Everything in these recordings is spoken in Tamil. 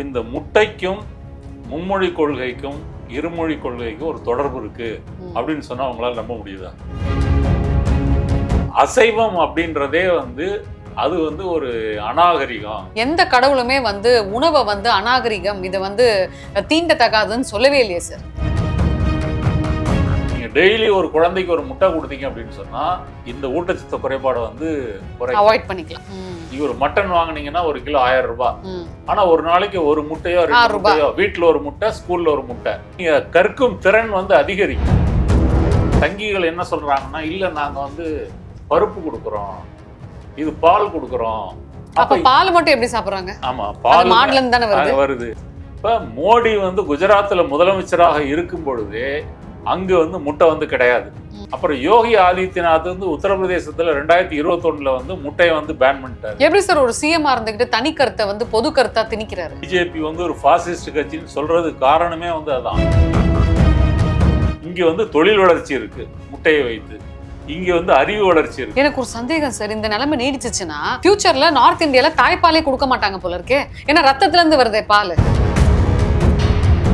இப்போ இந்த முட்டைக்கும் மும்மொழி கொள்கைக்கும் இருமொழி கொள்கைக்கும் ஒரு தொடர்பு இருக்கு. அப்படின்னு சொன்னா அவங்களால நம்ப முடியுதா? அசைவம் அப்படின்றதே வந்து அது வந்து ஒரு அநாகரிகம். எந்த கடவுளுமே வந்து உணவை வந்து அநாகரிகம் இதை வந்து தீண்டத்தகாதுன்னு சொல்லவே இல்லையே சார் நீங்க டெய்லி ஒரு குழந்தைக்கு ஒரு முட்டை கொடுத்தீங்க அப்படின்னு சொன்னா இந்த ஊட்டச்சத்து குறைபாடை வந்து அவாய்ட் பண்ணிக்கலாம். ஒரு மட்டன் வாங்குனீங்கன்னா ஒரு கிலோ ஆயிரம் ரூபாய். ஆனா ஒரு நாளைக்கு ஒரு முட்டையோ ரெண்டு. முட்டையோ வீட்டுல ஒரு முட்டை ஸ்கூல்ல ஒரு முட்டை. நீங்க கற்கும் திறன் வந்து அதிகரிக்கும். தங்கிகள் என்ன சொல்றாங்கன்னா இல்ல நாங்க வந்து பருப்பு கொடுக்குறோம். இது பால் கொடுக்குறோம். அப்ப பால் மட்டும் எப்படி சாப்பிடுறாங்க? ஆமா பால் மாடுல இருந்து தானே வருது. இப்ப மோடி வந்து குஜராத்ல முதலமைச்சராக இருக்கும் பொழுது அங்க வந்து முட்டை வந்து கிடையாது. அப்புறம் யோகி ஆதித்யநாத் வந்து உத்தரப்பிரதேசத்துல ரெண்டாயிரத்தி இருபத்தொன்னுல வந்து முட்டையை வந்து பேன் பண்ணிட்டாரு. எப்படி சார் ஒரு சிஎம்ஆ இருந்துகிட்டு தனி கருத்தை வந்து பொது கருத்தா திணிக்கிறாரு? பிஜேபி வந்து ஒரு பாசிஸ்ட் கட்சின்னு சொல்றது காரணமே வந்து அதான். இங்க வந்து தொழில் வளர்ச்சி இருக்கு முட்டையை வைத்து. இங்க வந்து அறிவு வளர்ச்சி இருக்கு. எனக்கு ஒரு சந்தேகம் சார் இந்த நிலைமை நீடிச்சுச்சுன்னா ஃபியூச்சர்ல நார்த் இந்தியால தாய்ப்பாலே கொடுக்க மாட்டாங்க போல இருக்கே. ஏன்னா ரத்தத்துல இருந்து வருதே பால்.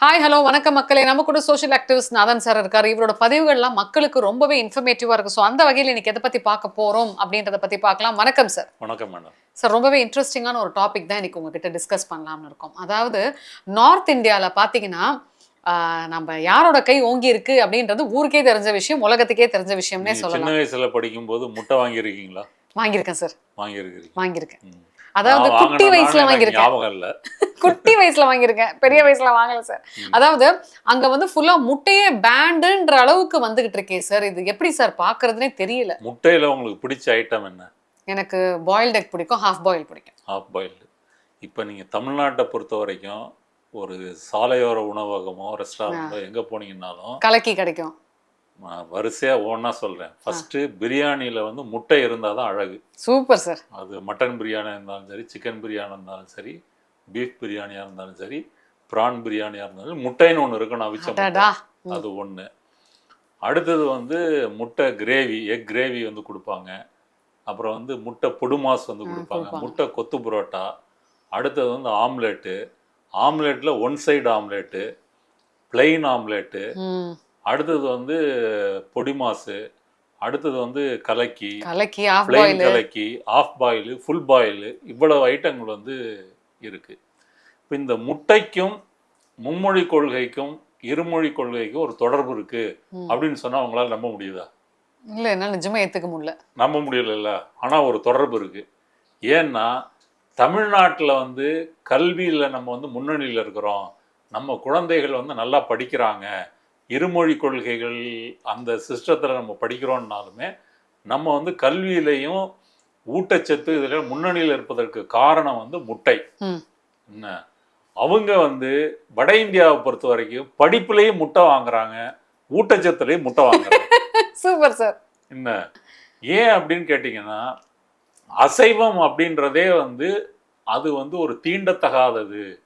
ஹாய் ஹலோ வணக்கம் மக்களே. நம்ம கூட சோஷியல் ஆக்டிவிஸ்ட் நாதன் சார் இருக்காரு. இவரோட பதிவுகள்லாம் மக்களுக்கு ரொம்பவே இன்ஃபர்மேட்டிவா இருக்கு. ஸோ அந்த வகையில் இன்னைக்கு எதை பத்தி பார்க்க போறோம் அப்படின்றத பத்தி பார்க்கலாம். வணக்கம் சார் வணக்கம் மேடம் சார் ரொம்பவே இன்ட்ரெஸ்டிங்கான ஒரு டாபிக் தான் இன்னைக்கு உங்ககிட்ட டிஸ்கஸ் பண்ணலாம்னு இருக்கோம். அதாவது நார்த் இந்தியாவில் பார்த்தீங்கன்னா நம்ம யாரோட கை ஓங்கி இருக்கு அப்படின்றது ஊருக்கே தெரிஞ்ச விஷயம் உலகத்துக்கே தெரிஞ்ச விஷயம்னே நீங்க சின்ன சொல்லலாம். வயசுல படிக்கும் போது முட்டை வாங்கியிருக்கீங்களா? வாங்கியிருக்கேன் சார் வாங்கியிருக்கிறீங்க. வாங்கியிருக்கேன். அதாவது குட்டி வயசுல வாங்கியிருக்கேன். குட்டி வயசுல வாங்கியிருக்கேன். பெரிய வயசுல வாங்கல சார். அதாவது அங்க வந்து ஃபுல்லா முட்டையே பேண்டுன்ற அளவுக்கு வந்துகிட்டு இருக்கே சார் இது எப்படி சார் பாக்குறதுனே தெரியல. முட்டையில உங்களுக்கு பிடிச்ச ஐட்டம் என்ன? எனக்கு பாயில்ட் எக் பிடிக்கும் ஹாஃப் பாயில் பிடிக்கும். ஹாஃப் பாயில்டு இப்போ நீங்கள் தமிழ்நாட்டை பொறுத்த வரைக்கும் ஒரு சாலையோர உணவகமோ ரெஸ்டாரண்ட்டோ எங்கே போனீங்கன்னாலும் கலக்கி கிடைக்கும். வரிசையாக ஒன்றா சொல்கிறேன் ஃபஸ்ட்டு பிரியாணியில் வந்து முட்டை இருந்தால் தான் அழகு. Super sir. அது மட்டன் பிரியாணியாக இருந்தாலும் சரி சிக்கன் பிரியாணி இருந்தாலும் சரி பீஃப் பிரியாணியாக இருந்தாலும் சரி ப்ரான் பிரியாணியாக இருந்தாலும் முட்டைன்னு ஒன்று இருக்கணும் அவிச்ச முட்டை. அது ஒன்று அடுத்தது வந்து முட்டை கிரேவி எக் கிரேவி வந்து கொடுப்பாங்க. அப்புறம் வந்து முட்டை பொடுமாஸ் வந்து கொடுப்பாங்க. முட்டை கொத்து புரோட்டா. அடுத்தது வந்து omelette. ஆம்லேட்டில் one side omelette plain omelette. அடுத்தது வந்து பொடிமாஸு அடுத்தது வந்து கலக்கி கலக்கி பிளெயின் பாயில் கலக்கி ஆஃப் பாயிலு ஃபுல் பாயிலு இவ்வளவு ஐட்டங்கள் வந்து இருக்கு. இப்போ இந்த முட்டைக்கும் மும்மொழி கொள்கைக்கும் இருமொழி கொள்கைக்கும் ஒரு தொடர்பு இருக்கு. அப்படின்னு சொன்னா அவங்களால நம்ப முடியுதா? இல்ல என்னால நிஜமா ஏத்துக்க முடியல. நம்ப முடியலல்ல. ஆனா ஒரு தொடர்பு இருக்கு. ஏன்னா தமிழ்நாட்டில் வந்து கல்வியில் நம்ம வந்து முன்னணியில் இருக்கிறோம். நம்ம குழந்தைகள் வந்து நல்லா படிக்கிறாங்க. இருமொழி கொள்கைகள் அந்த சிஸ்டத்தில் நம்ம படிக்கிறோம்னாலுமே நம்ம வந்து கல்வியிலையும் ஊட்டச்சத்து இதில் முன்னணியில் இருப்பதற்கு காரணம் வந்து முட்டை. என்ன? அவங்க வந்து வட இந்தியாவை பொறுத்த வரைக்கும் படிப்புலேயும் முட்டை வாங்குறாங்க ஊட்டச்சத்துலேயும் முட்டை வாங்குறாங்க. Super sir. என்ன? ஏன் அப்படின்னு கேட்டிங்கன்னா அசைவம் அப்படின்றதே வந்து அது வந்து ஒரு தீண்டத்தகாதது.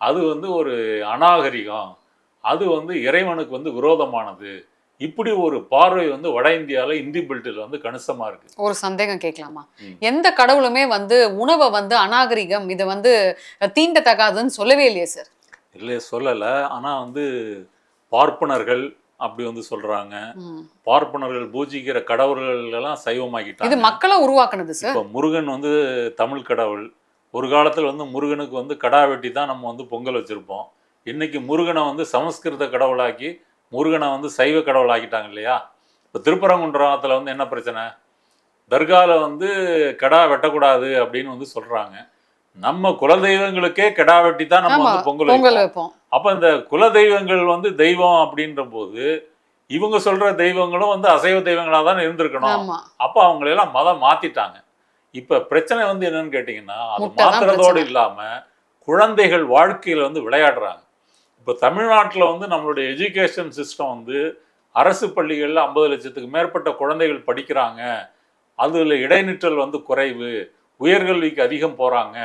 அது வந்து ஒரு அநாகரிகம். அது வந்து இறைவனுக்கு வந்து விரோதமானது. இப்படி ஒரு பார்வை வந்து வட இந்தியாவில் இந்தி பெல்ட்டில் வந்து கணிசமாக இருக்கு. ஒரு சந்தேகம் கேட்கலாமா. எந்த கடவுளுமே வந்து உணவை வந்து அநாகரிகம் இதை வந்து தீண்டத்தகாதுன்னு சொல்லவே இல்லையே சார். இல்லை சொல்லலை. ஆனால் வந்து பார்ப்பனர்கள் அப்படி வந்து சொல்கிறாங்க ம். பார்ப்பனர்கள் பூஜிக்கிற கடவுள்கள் எல்லாம் இது சைவமாக்கிட்டாங்க மக்களை உருவாக்குனது சார். இப்போ முருகன் வந்து தமிழ் கடவுள். ஒரு காலத்தில் வந்து முருகனுக்கு வந்து கடா வெட்டி தான் நம்ம வந்து பொங்கல் வச்சுருப்போம். இன்னைக்கு முருகனை வந்து சமஸ்கிருத கடவுளாக்கி முருகனை வந்து சைவ கடவுளாக்கிட்டாங்க இல்லையா? இப்போ திருப்பரங்குன்றத்தில் வந்து என்ன பிரச்சனை? தர்காவில் வந்து கடா வெட்டக்கூடாது அப்படின்னு வந்து சொல்கிறாங்க நம்ம குலதெய்வங்களுக்கே கடா வெட்டி தான் நம்ம வந்து பொங்கல் வைப்போம். அப்போ இந்த குலதெய்வங்கள் வந்து தெய்வம் அப்படின்ற போது இவங்க சொல்ற தெய்வங்களும் வந்து அசைவ தெய்வங்களா தான் இருந்திருக்கணும் அப்போ அவங்களெல்லாம் மதம் மாத்திட்டாங்க. இப்ப பிரச்சனை வந்து என்னன்னு கேட்டிங்கன்னா அது மாத்துறதோடு பிரச்சனை. இல்லாம குழந்தைகள் வாழ்க்கையில் வந்து விளையாடுறாங்க. இப்போ தமிழ்நாட்டில் வந்து நம்மளுடைய எஜுகேஷன் சிஸ்டம் வந்து அரசு பள்ளிகளில் ஐம்பது லட்சத்துக்கு மேற்பட்ட குழந்தைகள் படிக்கிறாங்க. அதில் இடைநிற்றல் வந்து குறைவு உயர்கல்விக்கு அதிகம் போகிறாங்க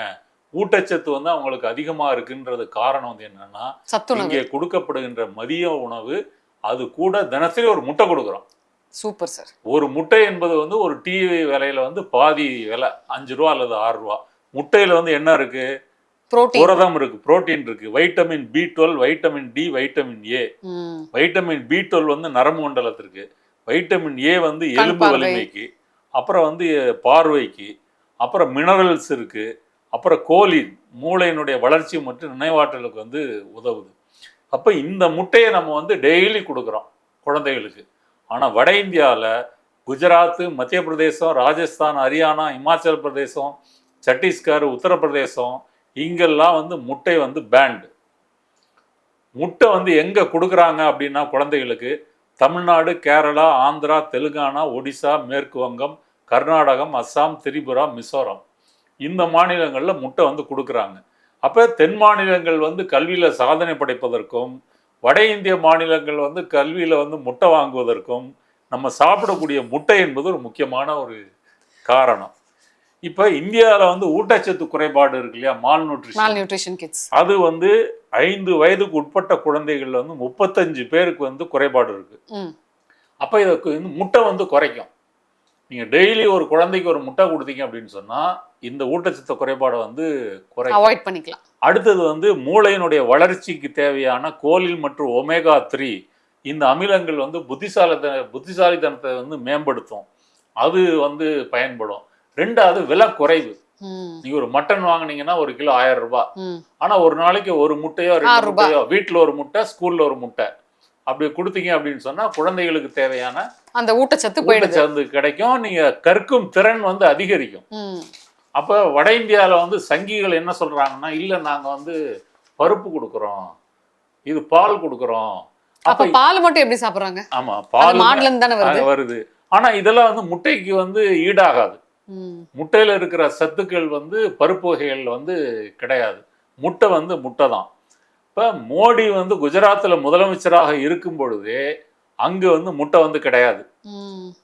ஊட்டச்சத்து வந்து அவங்களுக்கு அதிகமாக இருக்குன்றது காரணம் வந்து என்னன்னா இங்கே கொடுக்கப்படுகின்ற மதிய உணவு அது கூட தினசரி ஒரு முட்டை கொடுக்குறோம். Super sir. ஒரு முட்டை என்பது வந்து ஒரு டீ விலையில வந்து பாதி விலை அஞ்சு ரூபா அல்லது ஆறு ரூபா. முட்டையில வந்து என்ன இருக்கு? புரோட்டீன் புரதம் இருக்கு. புரோட்டீன் இருக்கு. Vitamin B twelve vitamin D vitamin A vitamin B twelve வந்து நரம்பு மண்டலத்திற்கு வைட்டமின் ஏ வந்து எலும்பு. வலிமைக்கு அப்புறம் வந்து பார்வைக்கு அப்புறம் மினரல்ஸ் இருக்கு அப்புறம் கோலின் மூளையினுடைய வளர்ச்சி மற்றும் நினைவாற்றலுக்கு வந்து உதவுது. அப்போ இந்த முட்டையை நம்ம வந்து டெய்லி கொடுக்குறோம் குழந்தைகளுக்கு. ஆனால் வட இந்தியாவில் குஜராத் மத்திய பிரதேசம் ராஜஸ்தான் ஹரியானா இமாச்சல பிரதேசம் சத்தீஸ்கர் உத்தரப்பிரதேசம் இங்கெல்லாம் வந்து முட்டை வந்து பேண்ட் முட்டை வந்து எங்கே கொடுக்குறாங்க அப்படின்னா குழந்தைகளுக்கு? தமிழ்நாடு கேரளா ஆந்திரா தெலுங்கானா ஒடிசா மேற்கு வங்கம் கர்நாடகம் அஸ்ஸாம் திரிபுரா மிசோரம். இந்த மாநிலங்களில் முட்டை வந்து கொடுக்குறாங்க. அப்போ தென் மாநிலங்கள் வந்து கல்வியில் சாதனை படைப்பதற்கும் வட இந்திய மாநிலங்கள் வந்து கல்வியில் வந்து முட்டை வாங்குவதற்கும் நம்ம சாப்பிடக்கூடிய முட்டை என்பது ஒரு முக்கியமான ஒரு காரணம். இப்போ இந்தியாவில் வந்து ஊட்டச்சத்து குறைபாடு இருக்கு இல்லையா? மால் நியூட்ரிஷன் கிட்ஸ் அது வந்து ஐந்து வயதுக்கு உட்பட்ட குழந்தைகள்ல வந்து முப்பத்தஞ்சு பேருக்கு வந்து குறைபாடு இருக்கு. அப்போ இதுக்கு வந்து முட்டை வந்து குறைக்கும். நீங்க டெய்லி ஒரு குழந்தைக்கு ஒரு முட்டை கொடுத்தீங்க அப்படின்னு சொன்னா இந்த ஊட்டச்சத்து குறைபாடை வந்து குறைக்கும் அவாய்ட் பண்ணிக்கலாம். அடுத்தது வந்து மூளையினுடைய வளர்ச்சிக்கு தேவையான கோலில் மற்றும் ஒமேகா த்ரீ இந்த அமிலங்கள் வந்து புத்திசாலித்தன புத்திசாலித்தனத்தை வந்து மேம்படுத்தும். அது வந்து பயன்படும். ரெண்டாவது விலை குறைவு. நீங்க ஒரு மட்டன் வாங்குனீங்கன்னா ஒரு கிலோ ஆயிரம் ரூபாய். ஆனா ஒரு நாளைக்கு ஒரு முட்டையோ ரெண்டு ரூபாய். முட்டையோ வீட்டுல ஒரு முட்டை ஸ்கூல்ல ஒரு முட்டை. அப்படி கொடுத்தீங்க அப்படின்னு சொன்னா குழந்தைகளுக்கு தேவையான அந்த ஊட்டச்சத்து ஊட்டச்சத்து கிடைக்கும். நீங்க கற்கும் திறன் வந்து அதிகரிக்கும். அப்ப வட இந்தியால வந்து சங்கிகள் என்ன சொல்றாங்கன்னா இல்ல நாங்க வந்து பருப்பு கொடுக்குறோம். இது பால் கொடுக்குறோம். அப்ப பால் மட்டும் எப்படி சாப்பிடுறாங்க? ஆமா பால் மாடுல இருந்து தானே வருது. ஆனா இதெல்லாம் வந்து முட்டைக்கு வந்து ஈடாகாது. முட்டையில் இருக்கிற சத்துக்கள் வந்து பருப்பு வகைகள் வந்து கிடையாது. முட்டை வந்து முட்டை தான் இப்போ மோடி வந்து குஜராத்தில் முதலமைச்சராக இருக்கும் பொழுதே அங்கே வந்து முட்டை வந்து கிடையாது.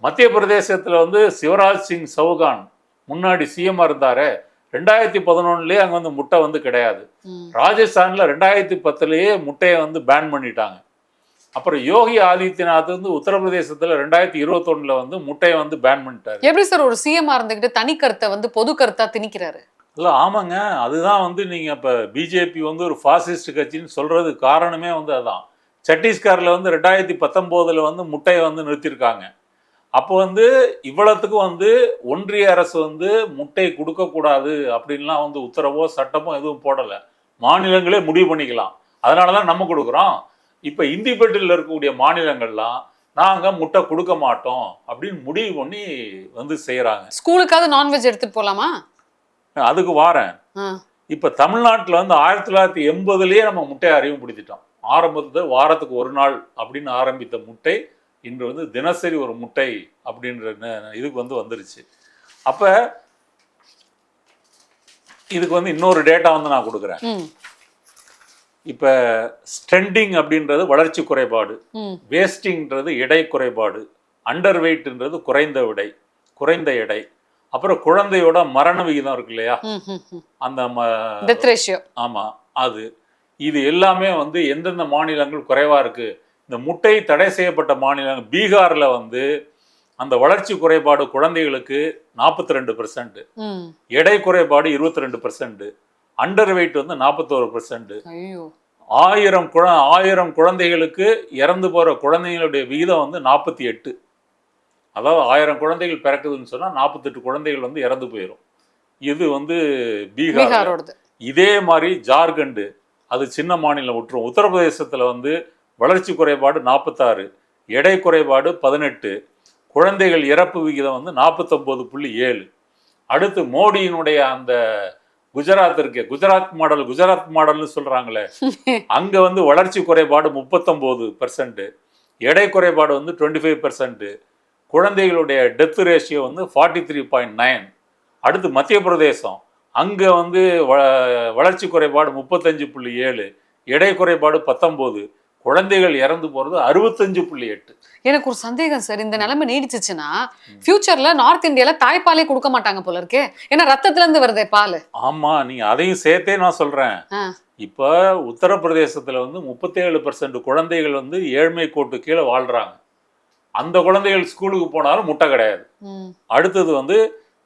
மத்திய பிரதேசத்தில் வந்து சிவராஜ் சிங் சௌகான் முன்னாடி சிஎம் இருந்தாரு ரெண்டாயிரத்தி பதினொன்னுலேயே அங்கே வந்து முட்டை வந்து கிடையாது. ராஜஸ்தானில் ரெண்டாயிரத்தி பத்துலேயே முட்டையை வந்து பேன் பண்ணிட்டாங்க. அப்புறம் யோகி ஆதித்யநாத் வந்து உத்தரப்பிரதேசத்தில் ரெண்டாயிரத்தி இருபத்தொன்னில் வந்து முட்டையை வந்து பேன் பண்ணிட்டாரு. எப்படி சார் ஒரு சிஎம் இருந்துகிட்டு தனி கருத்தை வந்து பொது கருத்தா திணிக்கிறாரு? இல்லை ஆமாங்க. அதுதான் வந்து நீங்கள் இப்போ பிஜேபி வந்து ஒரு ஃபாசிஸ்ட் கட்சின்னு சொல்கிறதுக்கு காரணமே வந்து அதான். சத்தீஸ்கரில் வந்து ரெண்டாயிரத்தி பத்தொம்போதில் வந்து முட்டையை வந்து நிறுத்தியிருக்காங்க அப்போ வந்து இவ்வளத்துக்கும் வந்து ஒன்றிய அரசு வந்து முட்டை கொடுக்கக்கூடாது அப்படின்லாம் வந்து உத்தரவோ சட்டமோ எதுவும் போடலை. மாநிலங்களே முடிவு பண்ணிக்கலாம். அதனால தான் நம்ம கொடுக்குறோம். இப்போ இண்டிபெண்டில் இருக்கக்கூடிய மாநிலங்கள்லாம் நாங்கள் முட்டை கொடுக்க மாட்டோம் அப்படின்னு முடிவு பண்ணி வந்து செய்கிறாங்க ஸ்கூலுக்காவது நான்வெஜ் எடுத்துட்டு போலாமா? அதுக்கு வாரேன். இப்போ தமிழ்நாட்டில் வந்து ஆயிரத்தி தொள்ளாயிரத்தி எண்பதுலேயே நம்ம முட்டையை அறிமுகப்படுத்திட்டோம் ஆரம்பத்தில் வாரத்துக்கு ஒரு நாள் அப்படின்னு ஆரம்பித்த முட்டை இன்று வந்து தினசரி ஒரு முட்டை அப்படின்ற இதுக்கு வந்து வந்துருச்சு. அப்போ இதுக்கு வந்து இன்னொரு டேட்டா வந்து நான் கொடுக்குறேன். இப்போ ஸ்டெண்டிங் அப்படின்றது வளர்ச்சி குறைபாடு. ம். வேஸ்டிங்ன்றது எடை குறைபாடு. அண்டர் வெயிட்ன்றது குறைந்த விடை குறைந்த எடை. அப்புறம் குழந்தையோட மரண விகிதம் இருக்கு இல்லையா? அந்த ம- டெத் ரேஷியோ ஆமாம் அது. இது எல்லாமே வந்து எந்தெந்த மாநிலங்கள் குறைவாக இருக்குது இந்த முட்டை தடை செய்யப்பட்ட மாநிலங்கள் பீகாரில் வந்து அந்த வளர்ச்சி குறைபாடு குழந்தைகளுக்கு நாற்பத்தி ரெண்டு பர்சன்ட் எடை குறைபாடு இருபத்தி ரெண்டு பர்சன்ட் அண்டர் வெயிட் வந்து நாற்பத்தோரு பர்சன்ட் ஆயிரம் குழ ஆயிரம் குழந்தைகளுக்கு இறந்து போகிற குழந்தைகளுடைய விகிதம் வந்து நாற்பத்தி எட்டு. அதாவது ஆயிரம் குழந்தைகள் பிறக்குதுன்னு சொன்னால் நாற்பத்தெட்டு குழந்தைகள் வந்து இறந்து போயிடும் இது வந்து பீகார் இதே மாதிரி ஜார்க்கண்டு அது சின்ன மாநிலம் விட்டுரும் உத்தரப்பிரதேசத்தில் வந்து வளர்ச்சி குறைபாடு நாற்பத்தாறு எடை குறைபாடு பதினெட்டு குழந்தைகள் இறப்பு விகிதம் வந்து நாற்பத்தொம்போது புள்ளி ஏழு. அடுத்து மோடியினுடைய அந்த குஜராத் இருக்கு. குஜராத் மாடல் குஜராத் மாடல்னு சொல்றாங்களே. அங்க வந்து வளர்ச்சி குறைபாடு முப்பத்தொம்போது பர்சன்ட் எடை குறைபாடு வந்து டுவெண்ட்டி ஃபைவ் குழந்தைகளுடைய டெத் ரேஷியோ வந்து ஃபார்ட்டி த்ரீ பாயிண்ட் நைன் அடுத்து மத்திய பிரதேசம். அங்கே வந்து வ- வளர்ச்சி குறைபாடு முப்பத்தஞ்சு புள்ளி ஏழு எடை குறைபாடு பத்தொம்போது. குழந்தைகள் இறந்து போகிறது அறுபத்தஞ்சு புள்ளி எட்டு. எனக்கு ஒரு சந்தேகம் சார் இந்த நிலைமை நீடிச்சுச்சுன்னா ஃபியூச்சர்ல நார்த் இந்தியால தாய்ப்பாலே கொடுக்க மாட்டாங்க போல இருக்கே. ஏன்னா ரத்தத்துல இருந்து வருதே பால். ஆமாம் நீங்கள் அதையும் சேர்த்தே நான் சொல்கிறேன் ஆ. இப்போ உத்தரப்பிரதேசத்தில் வந்து முப்பத்தேழு பர்சன்ட் குழந்தைகள் வந்து ஏழ்மை கோட்டு கீழே வாழ்கிறாங்க அந்த குழந்தைகள் ஸ்கூலுக்கு போனாலும் முட்டை கிடையாது. அடுத்தது வந்து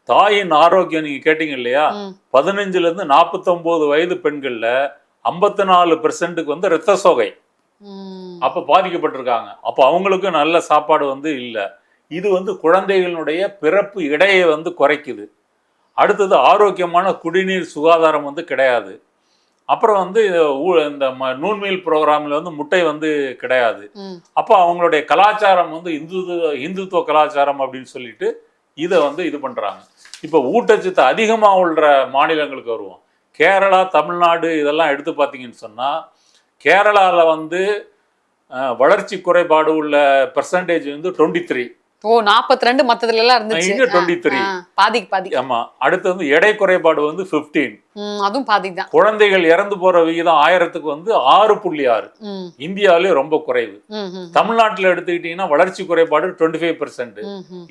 தாயின் ஆரோக்கியம் நீங்கள் கேட்டிங்க இல்லையா? ம். பதினஞ்சுலேருந்து நாற்பத்தொம்போது வயது பெண்களில் ஐம்பத்தி நாலு பெர்சன்ட்டுக்கு வந்து இரத்த சோகை. அப்போ பாதிக்கப்பட்டிருக்காங்க. அப்போ அவங்களுக்கு நல்ல சாப்பாடு வந்து இல்லை. இது வந்து குழந்தைகளுடைய பிறப்பு இடையை வந்து குறைக்குது. அடுத்தது ஆரோக்கியமான குடிநீர் சுகாதாரம் வந்து கிடையாது. அப்புறம் வந்து இந்த நூன்மீல் ப்ரோக்ராமில் வந்து முட்டை வந்து கிடையாது. அப்போ அவங்களுடைய கலாச்சாரம் வந்து இந்து இந்துத்துவ கலாச்சாரம் அப்படின்னு சொல்லிட்டு இதை வந்து இது பண்ணுறாங்க இப்போ ஊட்டச்சத்து அதிகமாக உள்ள மாநிலங்களுக்கு வருவோம். கேரளா தமிழ்நாடு இதெல்லாம் எடுத்து பார்த்தீங்கன்னு சொன்னால் கேரளாவில் வந்து வளர்ச்சி குறைபாடு உள்ள பெர்சன்டேஜ் வந்து டுவெண்ட்டி த்ரீ ஓ நாற்பத்தி ரெண்டு மத்ததுல எல்லாம் இருந்துச்சு. இங்க 23. ஆ, ஆ, பாதிக்கு பாதி ஆமாம் அடுத்து வந்து எடை குறைபாடு வந்து ஃபிஃப்டீன் அதுவும் பாதி தான். குழந்தைகள் இறந்து போகிற விகிதம் ஆயிரத்துக்கு வந்து ஆறு புள்ளி ஆறு. இந்தியாவிலே ரொம்ப குறைவு. தமிழ்நாட்டில் எடுத்துக்கிட்டிங்கன்னா வளர்ச்சி குறைபாடு டுவெண்ட்டி ஃபைவ் பர்சன்ட்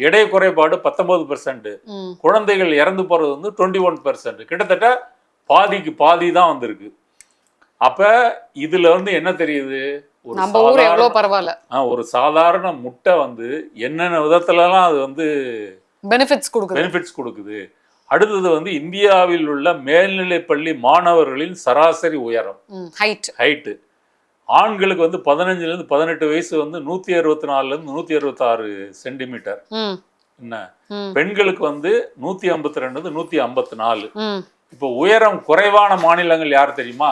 எடை குறைபாடு பத்தொன்பது பர்சன்ட். குழந்தைகள் இறந்து போகிறது வந்து டுவெண்ட்டி ஒன் பர்சன்ட் கிட்டத்தட்ட பாதிக்கு பாதி தான் வந்திருக்கு. அப்ப இதுல வந்து என்ன தெரியுது? ஒரு சாதாரண- எவ்வளவு பரவாயில்ல. ஆ, ஒரு சாதாரண முட்டை வந்து என்னென்ன விதத்துலலாம் அது வந்து பெனிஃபிட்ஸ் கொடுக்குது. பெனிஃபிட்ஸ் கொடுக்குது. அடுத்தது வந்து இந்தியாவில் உள்ள மேல்நிலைப்பள்ளி மாணவர்களின் சராசரி உயரம். ஹைட் ஹைட்டு ஆண்களுக்கு வந்து பதினஞ்சுலேருந்து பதினெட்டு வயசு வந்து நூற்றி அறுபத்தி நாலுலேருந்து நூற்றி அறுபத்தாறு சென்டிமீட்டர். என்ன? பெண்களுக்கு வந்து நூற்றி ஐம்பத்தி ரெண்டு நூற்றி ஐம்பத்தி நாலு இப்போ உயரம் குறைவான மாநிலங்கள் யார் தெரியுமா.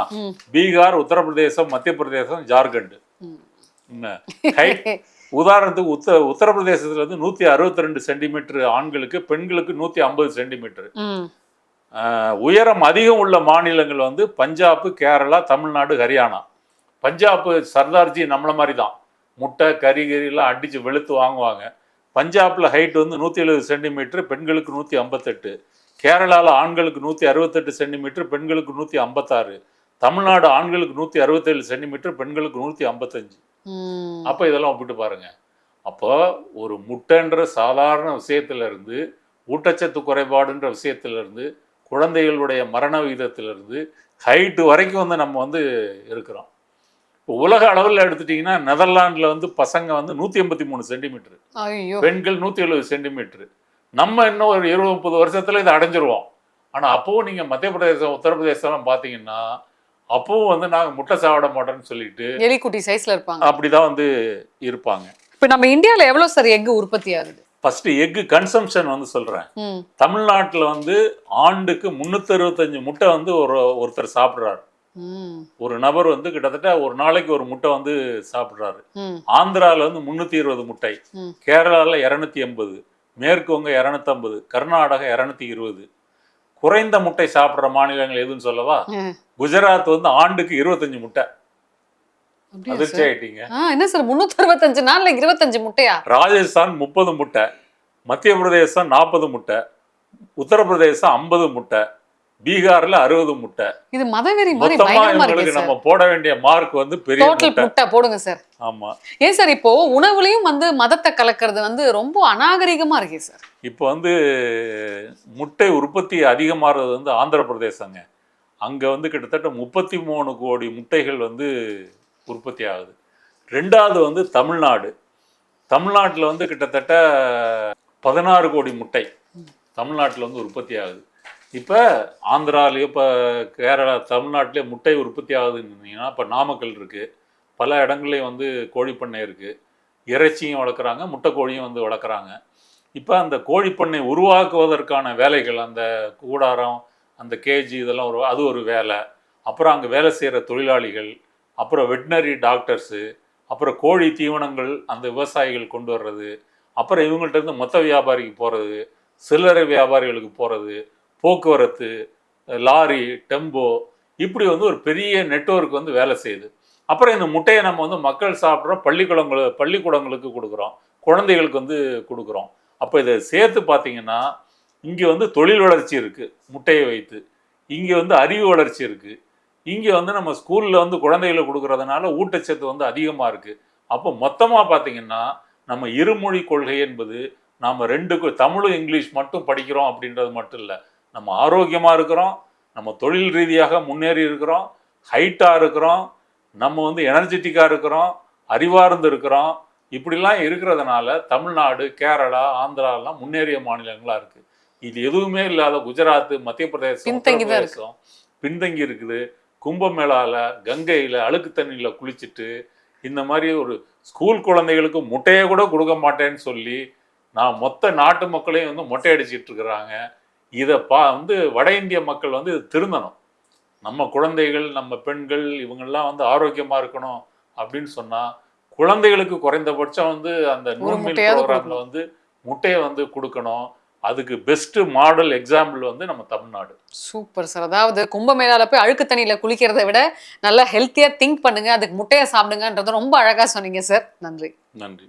பீகார் உத்தரப்பிரதேசம் மத்திய பிரதேசம் ஜார்க்கண்ட் உதாரணத்துக்கு உத்த உத்தரப்பிரதேசத்துல வந்து நூற்றி அறுபத்தி ரெண்டு சென்டிமீட்டர் ஆண்களுக்கு பெண்களுக்கு நூற்றி ஐம்பது சென்டிமீட்டர். உயரம் அதிகம் உள்ள மாநிலங்கள் வந்து பஞ்சாப் கேரளா தமிழ்நாடு ஹரியானா. பஞ்சாப் சர்தார்ஜி நம்மள மாதிரி தான் முட்டை கறி கறிலாம் அடித்து வெளுத்து வாங்குவாங்க. பஞ்சாப்ல ஹைட் வந்து நூற்றி எழுபது சென்டிமீட்டர் பெண்களுக்கு நூற்றி ஐம்பத்தெட்டு. கேரளாவில் ஆண்களுக்கு நூற்றி அறுபத்தெட்டு சென்டிமீட்டர் பெண்களுக்கு நூற்றி ஐம்பத்தாறு. தமிழ்நாடு ஆண்களுக்கு நூற்றி அறுபத்தேழு சென்டிமீட்டர் பெண்களுக்கு நூற்றி ஐம்பத்தஞ்சு. அப்போ இதெல்லாம் ஒப்பிட்டு பாருங்க. அப்போ ஒரு முட்டைன்ற சாதாரண விஷயத்துல இருந்து ஊட்டச்சத்து குறைபாடுன்ற விஷயத்துல இருந்து குழந்தைகளுடைய மரண விகிதத்திலிருந்து ஹைட்டு வரைக்கும் வந்து நம்ம வந்து இருக்கிறோம். இப்போ உலக அளவில் எடுத்துட்டிங்கன்னா நெதர்லாண்டில் வந்து பசங்க வந்து நூற்றி எண்பத்தி மூணு சென்டிமீட்டர். பெண்கள் நூற்றி எழுபது சென்டிமீட்டர். நம்ம இன்னும் ஒரு இருபது முப்பது வருஷத்துல இதை அடைஞ்சிருவோம். ஆனால் அப்போவும் நீங்கள் மத்திய பிரதேசம் உத்தரப்பிரதேசம்லாம் பார்த்தீங்கன்னா அப்பவும் வந்து நாங்கள் முட்டை சாப்பிட மாட்டோம்னு சொல்லிட்டு எலிக்குட்டி சைஸ்ல இருப்பாங்க. அப்படிதான் வந்து இருப்பாங்க. இப்ப நம்ம இந்தியால எவ்வளவு சார் எக் உற்பத்தி ஆகுது? ஃபர்ஸ்ட் எக்கு கன்சம்ஷன் வந்து சொல்றேன். தமிழ்நாட்டில் வந்து ஆண்டுக்கு முந்நூற்றி அறுபத்தஞ்சு முட்டை வந்து ஒரு ஒருத்தர் சாப்பிட்றாரு. ஒரு நபர் வந்து கிட்டத்தட்ட ஒரு நாளைக்கு ஒரு முட்டை வந்து சாப்பிட்றாரு. ம். ஆந்திராவில் வந்து முந்நூற்றி இருபது முட்டை. ம். கேரளாவில் இரநூத்தி எண்பது. மேற்கு வங்க இரநூத்தம்பது கர்நாடகா இரநூத்தி இருபது. குறைந்த முட்டை சாப்பிட்ற மாநிலங்கள் எதுன்னு சொல்லவா. குஜராத் வந்து ஆண்டுக்கு இருபத்தஞ்சு முட்டை. அதிர்ச்சி ஆயிட்டீங்க. என்ன சார் முன்னூத்தி அறுபத்தஞ்சு நாள்ல இருபத்தஞ்சு முட்டையா ராஜஸ்தான் முப்பது முட்டை மத்திய பிரதேசம் நாற்பது முட்டை உத்தரப்பிரதேசம் ஐம்பது முட்டை. பீகார்ல அறுபது முட்டை. இது மதவெறி மாதிரி மொத்தமா இவங்களுக்கு நம்ம போட வேண்டிய மார்க் வந்து பெரிய டோட்டல் முட்டை. போடுங்க சார். ஆமா. ஏன் சார் இப்போ உணவுலயும் வந்து மதத்தை கலக்கிறது வந்து ரொம்ப அநாகரிகமா இருக்கே சார். இப்போ வந்து முட்டை உற்பத்தி அதிகமாகிறது வந்து ஆந்திர பிரதேசங்க. அங்க வந்து கிட்டத்தட்ட முப்பத்தி மூணு கோடி முட்டைகள் வந்து உற்பத்தி ஆகுது. ரெண்டாவது வந்து தமிழ்நாடு. தமிழ்நாட்டில் வந்து கிட்டத்தட்ட பதினாறு கோடி முட்டை தமிழ்நாட்டில் வந்து உற்பத்தி ஆகுது. இப்போ ஆந்திராலேயோ இப்போ கேரளா தமிழ்நாட்டிலே முட்டை உற்பத்தி ஆகுதுன்னு இப்போ நாமக்கல் இருக்குது பல இடங்கள்லையும் வந்து கோழிப்பண்ணை இருக்குது இறைச்சியும் வளர்க்குறாங்க முட்டை கோழியும் வந்து வளர்க்குறாங்க. இப்போ அந்த கோழி பண்ணை உருவாக்குவதற்கான வேலைகள் அந்த கூடாரம் அந்த கேஜி இதெல்லாம் ஒரு அது ஒரு வேலை. அப்புறம் அங்கே வேலை செய்கிற தொழிலாளிகள் அப்புறம் வெட்டினரி டாக்டர்ஸு அப்புறம் கோழி தீவனங்கள் அந்த விவசாயிகள் கொண்டு வர்றது அப்புறம் இவங்கள்ட்ட இருந்து மொத்த வியாபாரிக்கு போகிறது சில்லறை வியாபாரிகளுக்கு போகிறது போக்குவரத்து லாரி டெம்போ இப்படி வந்து ஒரு பெரிய நெட்வொர்க் வந்து வேலை செய்யுது. அப்புறம் இந்த முட்டையை நம்ம வந்து மக்கள் சாப்பிட்றோம் பள்ளிக்கூடங்கள் பள்ளிக்கூடங்களுக்கு கொடுக்குறோம். குழந்தைகளுக்கு வந்து கொடுக்குறோம். அப்போ இதை சேர்த்து பார்த்தீங்கன்னா இங்கே வந்து தொழில் வளர்ச்சி இருக்குது முட்டையை வைத்து. இங்கே வந்து அறிவு வளர்ச்சி இருக்குது இங்கே வந்து நம்ம ஸ்கூலில் வந்து குழந்தைகளுக்கு கொடுக்குறதுனால ஊட்டச்சத்து வந்து அதிகமாக இருக்குது அப்போ மொத்தமாக பார்த்தீங்கன்னா நம்ம இருமொழி கொள்கை என்பது நாம் ரெண்டு தமிழும் இங்கிலீஷ் மட்டும் படிக்கிறோம் அப்படின்றது மட்டும் இல்லை. நம்ம ஆரோக்கியமாக இருக்கிறோம் நம்ம தொழில் ரீதியாக முன்னேறி இருக்கிறோம் ஹைட்டாக இருக்கிறோம் நம்ம வந்து எனர்ஜெட்டிக்காக இருக்கிறோம் அறிவார்ந்து இருக்கிறோம். இப்படிலாம் இருக்கிறதுனால தமிழ்நாடு கேரளா ஆந்திராலாம் முன்னேறிய மாநிலங்களாக இருக்குது இது எதுவுமே இல்லாத குஜராத் மத்திய பிரதேசம் பின்தங்கி தான் இருக்கு. உத்தரப்பிரதேசம் பின்தங்கி இருக்குது. கும்பமேளால கங்கையில் அழுக்கு தண்ணியில் குளிச்சுட்டு இந்த மாதிரி ஒரு ஸ்கூல் குழந்தைகளுக்கு முட்டையை கூட கொடுக்க மாட்டேன்னு சொல்லி நான் மொத்த நாட்டு மக்களையும் வந்து மொட்டை அடிச்சிட்டு இருக்கிறாங்க. இதை பா வந்து வட இந்திய மக்கள் வந்து இது திருந்தணும். நம்ம குழந்தைகள் நம்ம பெண்கள் இவங்கெல்லாம் வந்து ஆரோக்கியமாக இருக்கணும் அப்படின்னு சொன்னால் குழந்தைகளுக்கு குறைந்தபட்சம் வந்து அந்த முட்டையாவது ப்ரோக்ராமில். வந்து முட்டையை வந்து கொடுக்கணும். அதுக்கு பெஸ்ட் மாடல் எக்ஸாம்பிள் வந்து நம்ம தமிழ்நாடு. Super sir. அதாவது கும்பமேளால போய் அழுக்கு தண்ணியில குளிக்கிறதை விட நல்லா ஹெல்த்தியா திங்க் பண்ணுங்க அதுக்கு முட்டையை சாப்பிடுங்கன்றது ரொம்ப அழகா சொன்னீங்க சார். நன்றி. நன்றி.